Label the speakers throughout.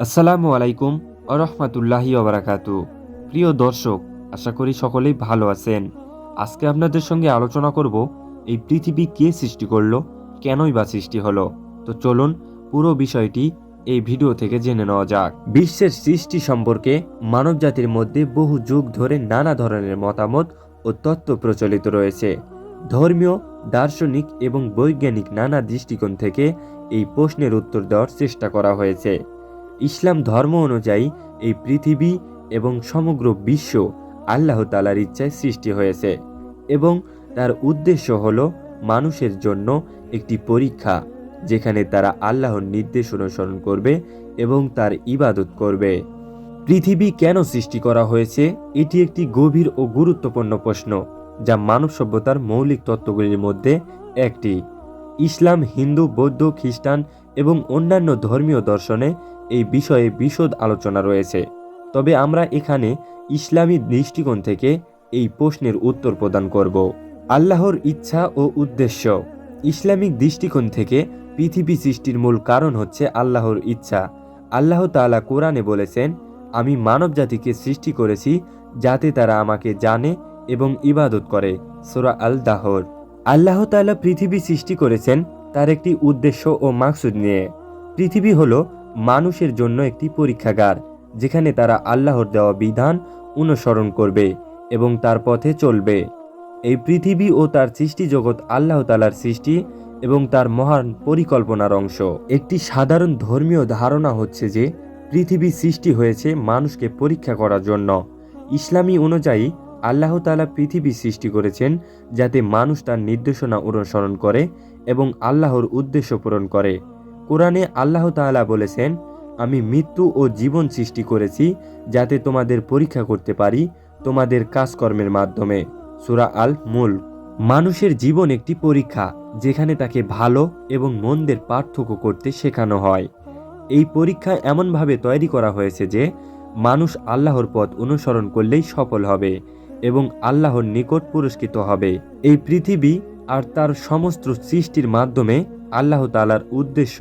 Speaker 1: আসসালামু আলাইকুম আরহামাতুল্লাহি ওবরাকাতু প্রিয় দর্শক, আশা করি সকলেই ভালো আছেন। আজকে আপনাদের সঙ্গে আলোচনা করব, এই পৃথিবী কে সৃষ্টি করল, কেনই বা সৃষ্টি হলো? তো চলুন পুরো বিষয়টি এই ভিডিও থেকে জেনে নেওয়া যাক। বিশ্বের সৃষ্টি সম্পর্কে মানবজাতির মধ্যে বহু যুগ ধরে নানা ধরনের মতামত ও তত্ত্ব প্রচলিত রয়েছে। ধর্মীয়, দার্শনিক এবং বৈজ্ঞানিক নানা দৃষ্টিকোণ থেকে এই প্রশ্নের উত্তর দেওয়ার চেষ্টা করা হয়েছে। ইসলাম ধর্ম অনুযায়ী এই পৃথিবী এবং সমগ্র বিশ্ব আল্লাহ তালার ইচ্ছায় সৃষ্টি হয়েছে এবং তার উদ্দেশ্য হল মানুষের জন্য একটি পরীক্ষা, যেখানে তারা আল্লাহর নির্দেশ অনুসরণ করবে এবং তার ইবাদত করবে। পৃথিবী কেন সৃষ্টি করা হয়েছে? এটি একটি গভীর ও গুরুত্বপূর্ণ প্রশ্ন, যা মানব সভ্যতার মৌলিক তত্ত্বগুলির মধ্যে একটি। ইসলাম হিন্দু, বৌদ্ধ, খ্রিস্টান এবং অন্যান্য ধর্মীয় দর্শনে এই বিষয়ে বিশদ আলোচনা রয়েছে। তবে আমরা এখানে ইসলামী দৃষ্টিকোণ থেকে এই প্রশ্নের উত্তর প্রদান করব। আল্লাহর ইচ্ছা ও উদ্দেশ্য। ইসলামিক দৃষ্টিকোণ থেকে পৃথিবী সৃষ্টির মূল কারণ হচ্ছে আল্লাহর ইচ্ছা। আল্লাহ তালা কোরআনে বলেছেন, আমি মানব জাতিকে সৃষ্টি করেছি যাতে তারা আমাকে জানে এবং ইবাদত করে। সোরা আল দাহর আল্লাহ তাআলা পৃথিবী সৃষ্টি করেছেন তার একটি উদ্দেশ্য ও মাকসুদ নিয়ে। পৃথিবী হলো মানুষের জন্য একটি পরীক্ষাগার, যেখানে তারা আল্লাহর দেওয়া বিধান অনুসরণ করবে এবং তার পথে চলবে। এই পৃথিবী ও তার সৃষ্টি জগৎ আল্লাহ তালার সৃষ্টি এবং তার মহান পরিকল্পনার অংশ। একটি সাধারণ ধর্মীয় ধারণা হচ্ছে যে, পৃথিবী সৃষ্টি হয়েছে মানুষকে পরীক্ষা করার জন্য। ইসলামী অনুযায়ী, আল্লাহ তালা পৃথিবী সৃষ্টি করেছেন যাতে মানুষ তার নির্দেশনা অনুসরণ করে এবং আল্লাহর উদ্দেশ্য পূরণ করে। কোরআনে আল্লাহ তাআলা বলেছেন, আমি মৃত্যু ও জীবন সৃষ্টি করেছি যাতে তোমাদের পরীক্ষা করতে পারি তোমাদের কাজকর্মের মাধ্যমে। সুরা আল মুল। মানুষের জীবন একটি পরীক্ষা, যেখানে তাকে ভালো এবং মন্দের পার্থক্য করতে শেখানো হয়। এই পরীক্ষা এমনভাবে তৈরি করা হয়েছে যে, মানুষ আল্লাহর পথ অনুসরণ করলেই সফল হবে এবং আল্লাহর নিকট পুরস্কৃত হবে। এই পৃথিবী আর তার সমস্ত সৃষ্টির মাধ্যমে আল্লাহ তালার উদ্দেশ্য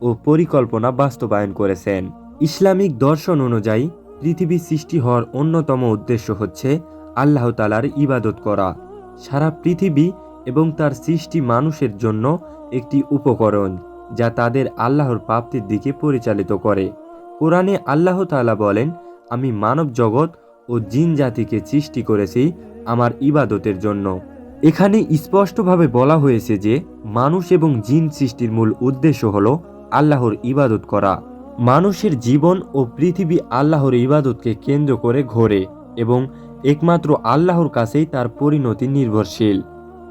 Speaker 1: ও পরিকল্পনা বাস্তবায়ন করেছেন। ইসলামিক দর্শন অনুযায়ী, পৃথিবী সৃষ্টি হওয়ার অন্যতম উদ্দেশ্য হচ্ছে আল্লাহ তালার ইবাদত করা। সারা পৃথিবী এবং তার সৃষ্টি মানুষের জন্য একটি উপকরণ, যা তাদের আল্লাহর প্রাপ্তির দিকে পরিচালিত করে। কোরআনে আল্লাহ তালা বলেন, আমি মানব জগৎ ও জিন জাতিকে সৃষ্টি করেছি আমার ইবাদতের জন্য। এখানে স্পষ্টভাবে বলা হয়েছে যে মানুষ এবং জিন সৃষ্টির মূল উদ্দেশ্য হল আল্লাহর ইবাদত করা। মানুষের জীবন ও পৃথিবী আল্লাহর ইবাদতকে কেন্দ্র করে ঘোরে এবং একমাত্র আল্লাহর কাছেই তার পরিণতি নির্ভরশীল।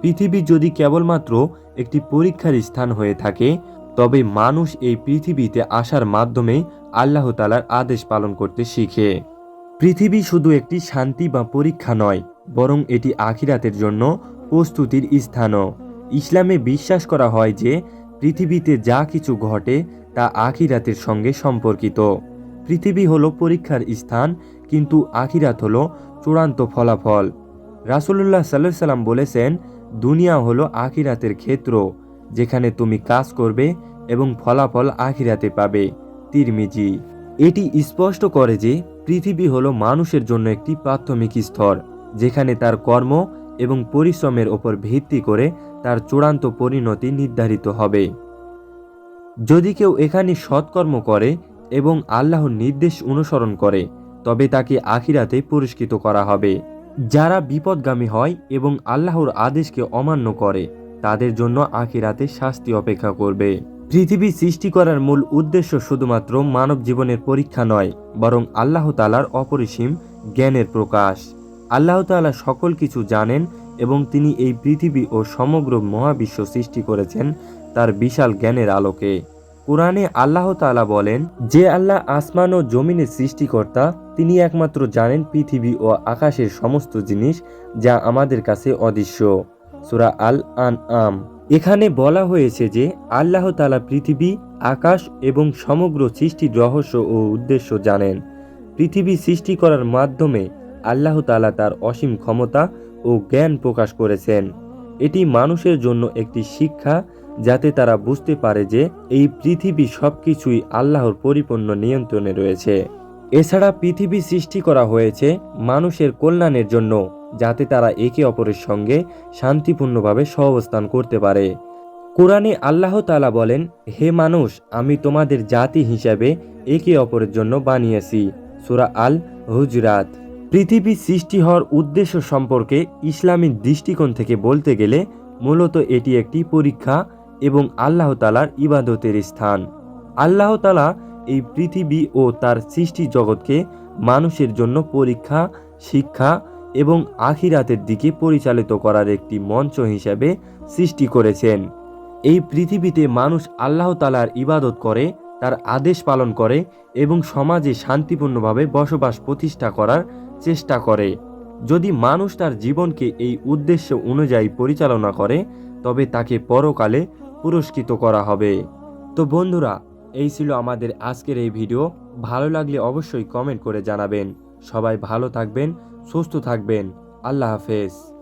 Speaker 1: পৃথিবী যদি কেবলমাত্র একটি পরীক্ষার স্থান হয়ে থাকে, তবে মানুষ এই পৃথিবীতে আসার মাধ্যমে আল্লাহ তালার আদেশ পালন করতে শিখে। পৃথিবী শুধু একটি শান্তি বা পরীক্ষা নয়, বরং এটি আখিরাতের জন্য প্রস্তুতির স্থানও। ইসলামে বিশ্বাস করা হয় যে, পৃথিবীতে যা কিছু ঘটে, তা আখিরাতের সঙ্গে সম্পর্কিত। পৃথিবী হলো পরীক্ষার স্থান, কিন্তু আখিরাত হলো চূড়ান্ত ফলাফল। রাসুলুল্লাহ সাল্লাহ সাল্লাম বলেছেন, দুনিয়া হলো আখিরাতের ক্ষেত্র, যেখানে তুমি কাজ করবে এবং ফলাফল আখিরাতে পাবে। তিরমিজি। এটি স্পষ্ট করে যে, পৃথিবী হলো মানুষের জন্য একটি প্রাথমিক স্তর, যেখানে তার কর্ম এবং পরিশ্রমের ওপর ভিত্তি করে তার চূড়ান্ত পরিণতি নির্ধারিত হবে। যদি কেউ এখানে সৎকর্ম করে এবং আল্লাহর নির্দেশ অনুসরণ করে, তবে তাকে আখিরাতে পুরস্কৃত করা হবে। যারা বিপদগামী হয় এবং আল্লাহর আদেশকে অমান্য করে, তাদের জন্য আখিরাতে শাস্তি অপেক্ষা করবে। পৃথিবী সৃষ্টি করার মূল উদ্দেশ্য শুধুমাত্র মানব জীবনের পরীক্ষা নয়, বরং আল্লাহ তালার অপরিসীম জ্ঞানের প্রকাশ। আল্লাহ তাআলা সকল কিছু জানেন এবং তিনি এই পৃথিবী ও সমগ্র মহাবিশ্ব সৃষ্টি করেছেন তার বিশাল জ্ঞানের আলোকে। কোরআনে আল্লাহ তালা বলেন, যে আল্লাহ আসমান ও জমিনের সৃষ্টিকর্তা, তিনি একমাত্র জানেন পৃথিবী ও আকাশের সমস্ত জিনিস যা আমাদের কাছে অদৃশ্য। সুরা আল আন আম এখানে বলা হয়েছে যে, আল্লাহ তালা পৃথিবী, আকাশ এবং সমগ্র সৃষ্টির রহস্য ও উদ্দেশ্য জানেন। পৃথিবী সৃষ্টি করার মাধ্যমে আল্লাহ তালা তার অসীম ক্ষমতা ও জ্ঞান প্রকাশ করেছেন। এটি মানুষের জন্য একটি শিক্ষা যাতে তারা বুঝতে পারে যে এই পৃথিবী সবকিছুই আল্লাহর পরিপূর্ণ নিয়ন্ত্রণে রয়েছে। এছাড়া পৃথিবী সৃষ্টি করা হয়েছে মানুষের কল্যাণের জন্য, যাতে তারা একে অপরের সঙ্গে শান্তিপূর্ণভাবে সহাবস্থান করতে পারে। কোরআনে আল্লাহ তাআলা বলেন, হে মানুষ, আমি তোমাদের জাতি হিসাবে একে অপরের জন্য বানিয়েছি। সূরা আল হুজরাত পৃথিবী সৃষ্টি হওয়ার উদ্দেশ্য সম্পর্কে ইসলামী দৃষ্টিকোণ থেকে বলতে গেলে মূলত এটি একটি পরীক্ষা এবং আল্লাহ তালার ইবাদতের স্থান। আল্লাহ তালা এই পৃথিবী ও তার সৃষ্টি জগৎকে মানুষের জন্য পরীক্ষা, শিক্ষা এবং আখিরাতের দিকে পরিচালিত করার একটি মঞ্চ হিসাবে সৃষ্টি করেছেন। এই পৃথিবীতে মানুষ আল্লাহ তালার ইবাদত করে, তার আদেশ পালন করে এবং সমাজে শান্তিপূর্ণভাবে বসবাস প্রতিষ্ঠা করার চেষ্টা করে। যদি মানুষ তার জীবনকে এই উদ্দেশ্য অনুযায়ী পরিচালনা করে, তবে তাকে পরকালে পুরস্কৃত করা হবে। তো বন্ধুরা, এই ছিল আমাদের আজকের এই ভিডিও। ভালো লাগলে অবশ্যই কমেন্ট করে জানাবেন। সবাই ভালো থাকবেন, সুস্থ থাকবেন। আল্লাহ হাফেজ।